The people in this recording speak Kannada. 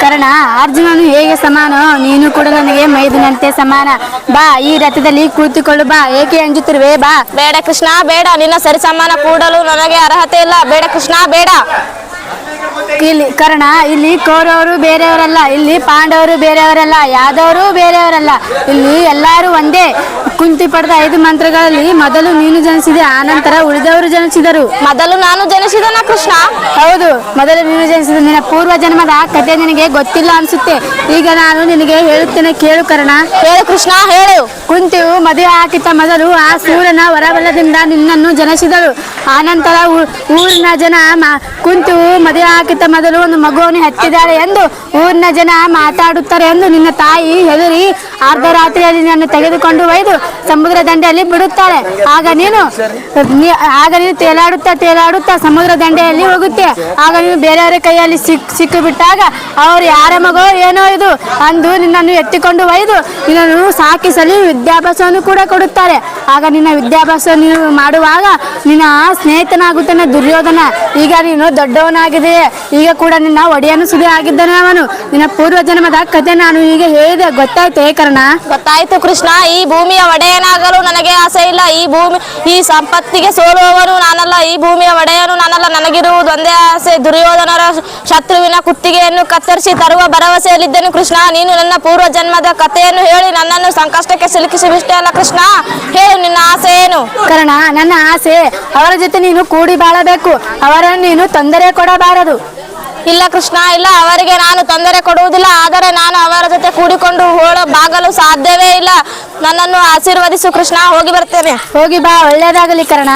ಕರ್ಣ ಅರ್ಜುನನು ಹೇಗೆ ಸಮಾನ? ನೀನು ಕೂಡ ನನಗೆ ಮೈದಿನಂತೆ ಸಮಾನ. ಬಾ ಈ ರಥದಲ್ಲಿ ಕೂತುಕೊಳ್ಳು ಬಾ. ಏಕೆ ಅಂಜುತ್ತಿರುವೆ? ಬಾ. ಬೇಡ ಕೃಷ್ಣ ಬೇಡ. ನಿನ್ನ ಸರಿ ಸಮಾನ ಕೂಡಲು ನನಗೆ ಅರ್ಹತೆ ಇಲ್ಲ. ಬೇಡ ಕೃಷ್ಣ ಬೇಡ. ಇಲ್ಲಿ ಕರ್ಣ ಇಲ್ಲಿ ಕೌರವರು ಬೇರೆಯವರಲ್ಲ. ಇಲ್ಲಿ ಪಾಂಡವರು ಬೇರೆಯವರಲ್ಲ. ಯಾದವರು ಬೇರೆಯವರಲ್ಲ. ಇಲ್ಲಿ ಎಲ್ಲರೂ ಒಂದೇ. ಕುಂತಿ ಪಡೆದ ಐದು ಮಂತ್ರಗಳಲ್ಲಿ ಮೊದಲು ನೀನು ಜನಿಸಿದೆ ಆನಂತರ ಉಳಿದವರು ಜನಿಸಿದರು. ಮೊದಲು ನಾನು ಜನಿಸಿದನ ಕೃಷ್ಣ? ಹೌದು ಮೊದಲು ನೀನು ಜನಿಸಿದ ನಿನ್ನ ಪೂರ್ವ ಜನ್ಮದ ಕಥೆ ನಿನಗೆ ಗೊತ್ತಿಲ್ಲ ಅನ್ಸುತ್ತೆ. ಈಗ ನಾನು ನಿನಗೆ ಹೇಳುತ್ತೇನೆ ಕೇಳು ಕರ್ಣ. ಹೇಳು ಕೃಷ್ಣ ಹೇಳು. ಕುಂತಿಯು ಮದುವೆ ಹಾಕಿದ್ದ ಮೊದಲು ಆ ಸೂರ್ಯನ ವರವಲ್ಲದಿಂದ ನಿನ್ನನ್ನು ಜನಿಸಿದಳು. ಆನಂತರ ಊರಿನ ಜನ ಕುಂತಿಯು ಮದುವೆ ಹಾಕಿದ್ದ ಮೊದಲು ಒಂದು ಮಗುವನ್ನು ಹೆತ್ತಿದ್ದಾರೆ ಎಂದು ಊರಿನ ಜನ ಮಾತಾಡುತ್ತಾರೆ ಎಂದು ನಿನ್ನ ತಾಯಿ ಹೆದರಿ ಅರ್ಧರಾತ್ರಿಯಲ್ಲಿ ನನ್ನ ತೆಗೆದುಕೊಂಡು ಒಯ್ದು ಸಮುದ್ರ ದಂಡೆಯಲ್ಲಿ ಬಿಡುತ್ತಾಳೆ. ಆಗ ನೀನು ಆಗ ನೀನು ತೇಲಾಡುತ್ತಾ ತೇಲಾಡುತ್ತಾ ಸಮುದ್ರ ದಂಡೆಯಲ್ಲಿ ಹೋಗುತ್ತೆ. ಆಗ ನೀನು ಬೇರೆಯವರ ಕೈಯಲ್ಲಿ ಸಿಕ್ ಸಿಕ್ಕು ಬಿಟ್ಟಾಗ ಅವರು ಯಾರ ಮಗೋ ಏನೋ ಇದು ಅಂದು ನಿನ್ನನ್ನು ಎತ್ತಿಕೊಂಡು ಒಯ್ದು ನಿನ್ನನ್ನು ಸಾಕಿಸಲು ವಿದ್ಯಾಭ್ಯಾಸವನ್ನು ಕೂಡ ಕೊಡುತ್ತಾರೆ. ಆಗ ನಿನ್ನ ವಿದ್ಯಾಭ್ಯಾಸ ನೀನು ಮಾಡುವಾಗ ನಿನ್ನ ಸ್ನೇಹಿತನಾಗುತ್ತಾನೆ ದುರ್ಯೋಧನ. ಈಗ ನೀನು ದೊಡ್ಡವನಾಗಿದೆ ಈಗ ಕೂಡ ನಿನ್ನ ಒಡೆಯನು ಸುದೆ ಆಗಿದ್ದಾನೆ ಅವನು. ನಿನ್ನ ಪೂರ್ವ ಜನ್ಮದ ಕಥೆ ನಾನು ಈಗ ಹೇಳಿದೆ. ಗೊತ್ತಾಯ್ತು ಕರ್ಣ? ಗೊತ್ತಾಯ್ತು ಕೃಷ್ಣ. ಈ ಭೂಮಿಯ ಒಡೆಯನಾಗಲು ನನಗೆ ಆಸೆ ಇಲ್ಲ. ಈ ಭೂಮಿ, ಈ ಸಂಪತ್ತಿಗೆ ಸೋಲುವವನು ನಾನಲ್ಲ. ಈ ಭೂಮಿಯ ಒಡೆಯನು ನಾನಲ್ಲ. ನನಗಿರುವುದು ಒಂದೇ ಆಸೆ. ದುರ್ಯೋಧನರ ಶತ್ರುವಿನ ಕುತ್ತಿಗೆಯನ್ನು ಕತ್ತರಿಸಿ ತರುವ ಭರವಸೆಯಲ್ಲಿದ್ದೇನೆ ಕೃಷ್ಣ. ನೀನು ನನ್ನ ಪೂರ್ವ ಜನ್ಮದ ಕಥೆಯನ್ನು ಹೇಳಿ ನನ್ನನ್ನು ಸಂಕಷ್ಟಕ್ಕೆ ಸಿಲುಕಿಸಿ ಬಿಷ್ಟೇ ಅಲ್ಲ ಕೃಷ್ಣ. ಹೇಳು, ನಿನ್ನ ಆಸೆ ಏನು? ಕರ್ಣ, ನನ್ನ ಆಸೆ, ಅವರ ಜೊತೆ ನೀನು ಕೂಡಿ ಬಾಳಬೇಕು. ಅವರನ್ನು ನೀನು ತೊಂದರೆ ಕೊಡಬಾರದು. ಇಲ್ಲ ಕೃಷ್ಣ, ಇಲ್ಲ, ಅವರಿಗೆ ನಾನು ತೊಂದರೆ ಕೊಡುವುದಿಲ್ಲ, ಆದರೆ ನಾನು ಅವರ ಜೊತೆ ಕೂಡಿಕೊಂಡು ಹೋಳ ಬಾಗಲು ಸಾಧ್ಯವೇ ಇಲ್ಲ. ನನ್ನನ್ನು ಆಶೀರ್ವದಿಸು ಕೃಷ್ಣ, ಹೋಗಿ ಬರ್ತೇನೆ. ಹೋಗಿ ಬಾ, ಒಳ್ಳೇದಾಗಲಿ ಕರ್ಣ.